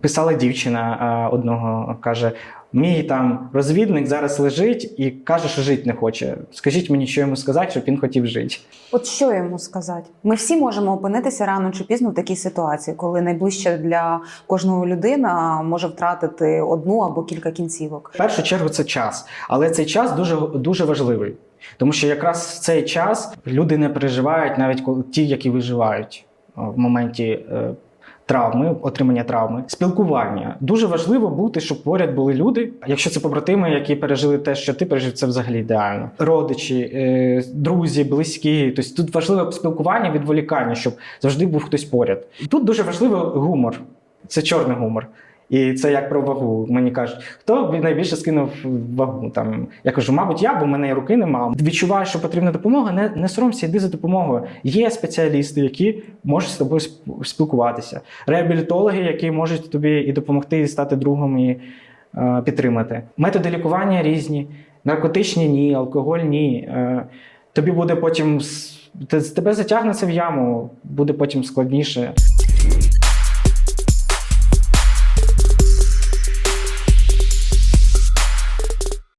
Писала дівчина а, одного, каже: мій там розвідник зараз лежить і каже, що жити не хоче. Скажіть мені, що йому сказати, щоб він хотів жити. От що йому сказати? Ми всі можемо опинитися рано чи пізно в такій ситуації, коли найближча для кожного людина може втратити одну або кілька кінцівок. В першу чергу це час, але цей час дуже, дуже важливий. Тому що якраз в цей час люди не переживають, навіть коли ті, які виживають в моменті е, травми, отримання травми. Спілкування дуже важливо бути, щоб поряд були люди. Якщо це побратими, які пережили те, що ти пережив, це взагалі ідеально. Родичі, е, друзі, близькі. Тобто тут важливе спілкування, відволікання, щоб завжди був хтось поряд. Тут дуже важливий гумор. Це чорний гумор. І це як про вагу. Мені кажуть, хто найбільше скинув вагу? Там я кажу, мабуть, я, бо в мене руки нема. Відчуваєш, що потрібна допомога. Не, не соромся, йди за допомогою. Є спеціалісти, які можуть з тобою сп- спілкуватися. Реабілітологи, які можуть тобі і допомогти, і стати другом, і е, підтримати. Методи лікування різні, наркотичні ні, алкоголь ні. Е, тобі буде потім те- тебе затягне це в яму, буде потім складніше.